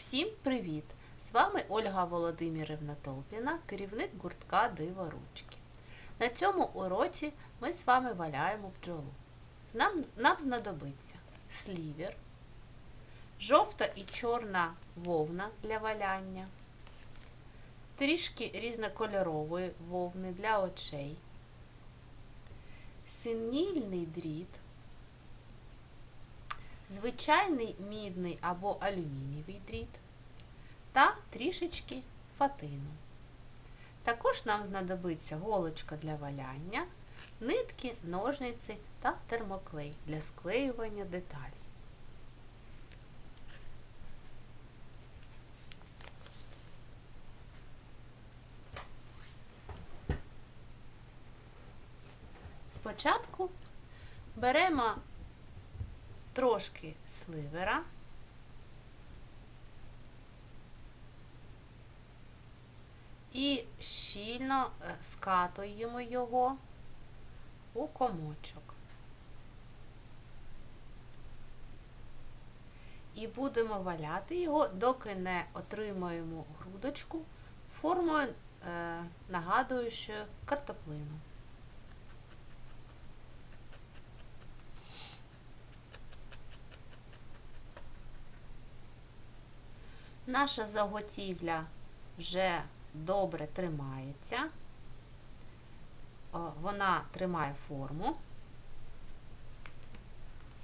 Всім привіт! З вами Ольга Володимирівна Толпіна, керівник гуртка Диво Ручки. На цьому уроці ми з вами валяємо бджолу. Нам, нам знадобиться слівер, жовта і чорна вовна для валяння, трішки різнокольорової вовни для очей, синільний дріт, звичайний мідний або алюмінієвий дріт та трішечки фатину. Також нам знадобиться голочка для валяння, нитки, ножниці та термоклей для склеювання деталей. Спочатку беремо трошки сливера. І щільно е, скатуємо його у комочок. І будемо валяти його, доки не отримаємо грудочку формою, е, нагадуючою картоплину. Наша заготівля вже добре тримається, вона тримає форму,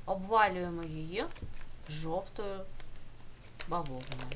обвалюємо її жовтою бавовною.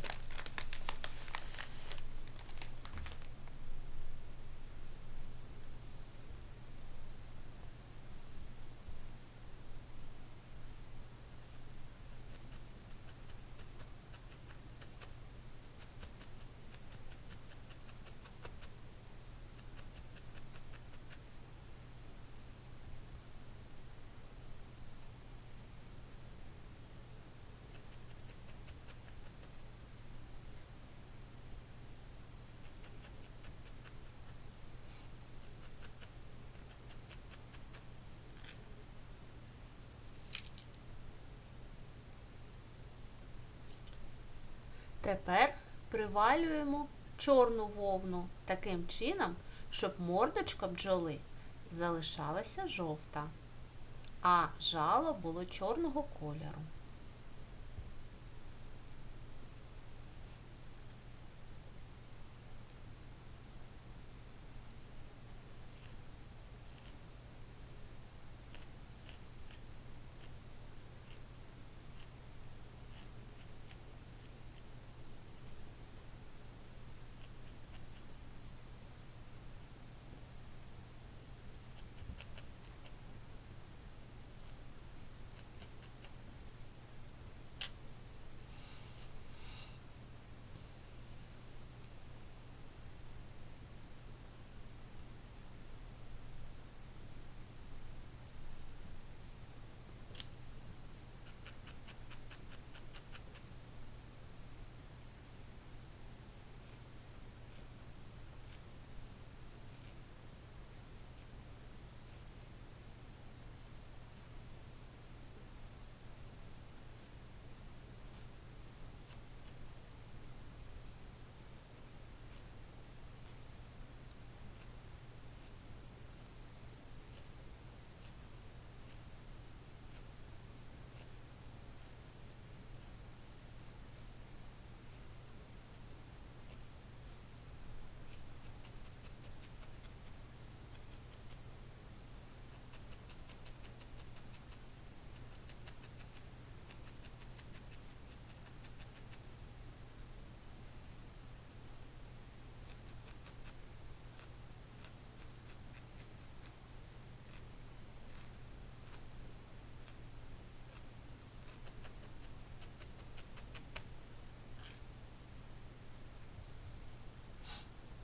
Тепер привалюємо чорну вовну таким чином, щоб мордочка бджоли залишалася жовта, а жало було чорного кольору.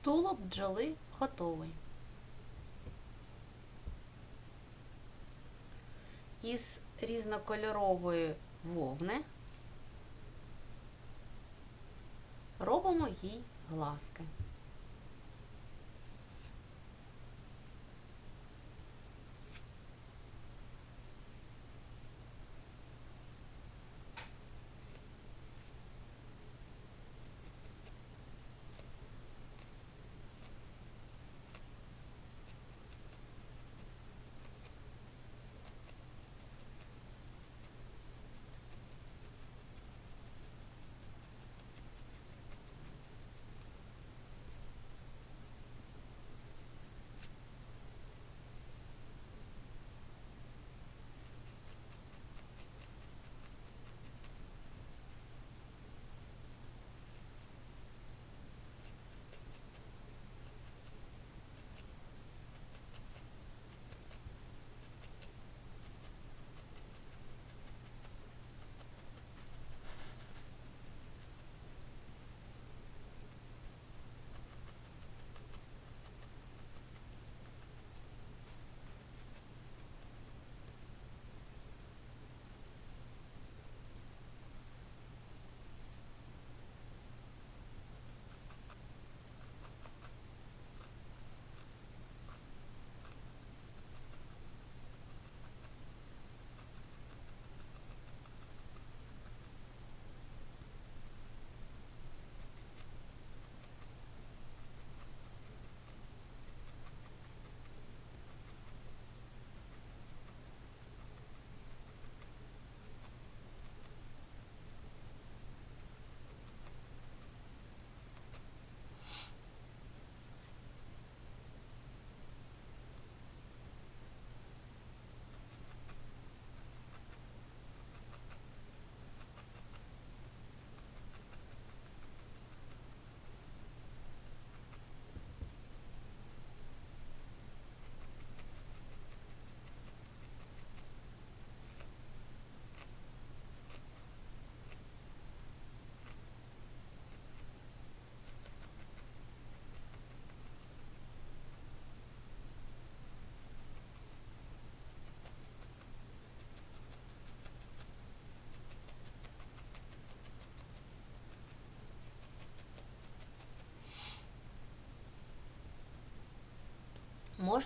Тулуб бджоли готовий. Із різнокольорової вовни робимо їй глазки.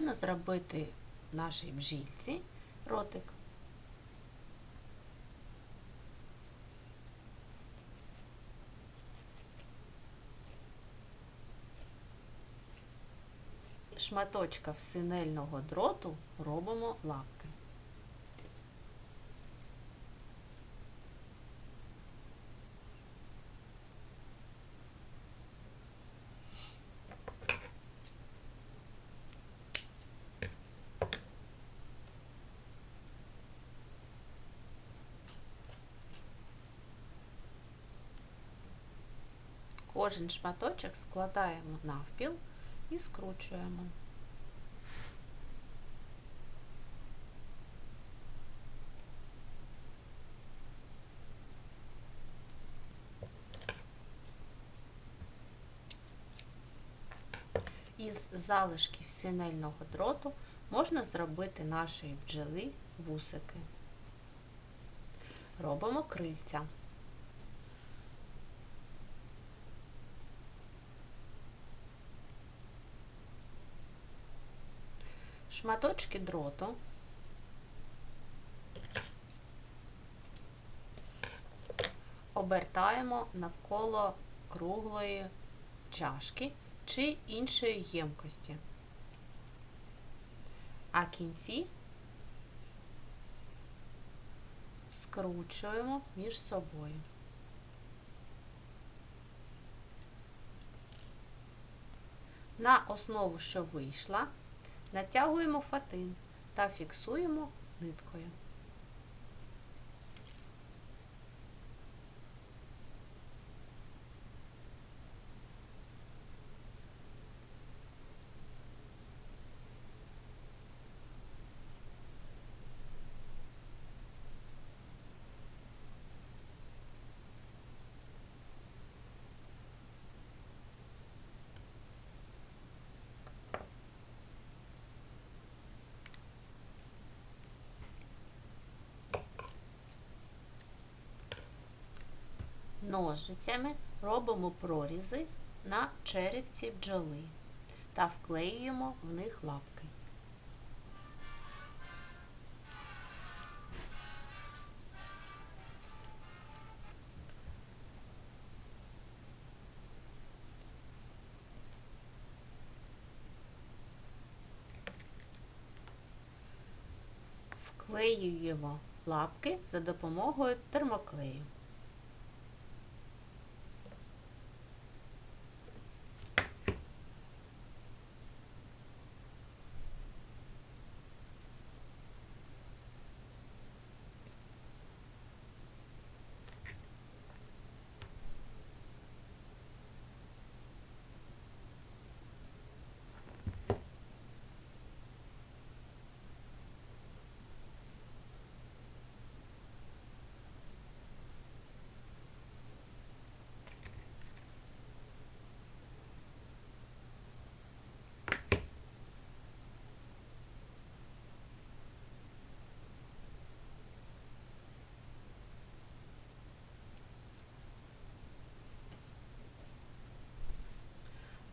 Можна зробити нашій бджільці ротик. Шматочка синельного дроту робимо лапки. Кожен шматочок складаємо навпіл і скручуємо. Із залишків сінельного дроту можна зробити нашої бджоли вусики. Робимо крильця. Шматочки дроту. Обертаємо навколо круглої чашки чи іншої ємкості, а кінці скручуємо між собою. На основу, що вийшла, Натягуємо фатин та фіксуємо ниткою. Ножицями робимо прорізи на черевці бджоли та вклеюємо в них лапки. Вклеюємо лапки за допомогою термоклею.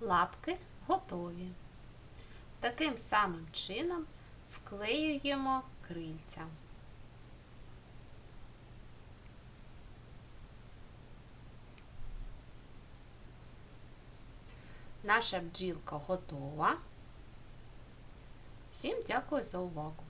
Лапки готові. Таким самим чином вклеюємо крильця. Наша бджілка готова. Всім дякую за увагу!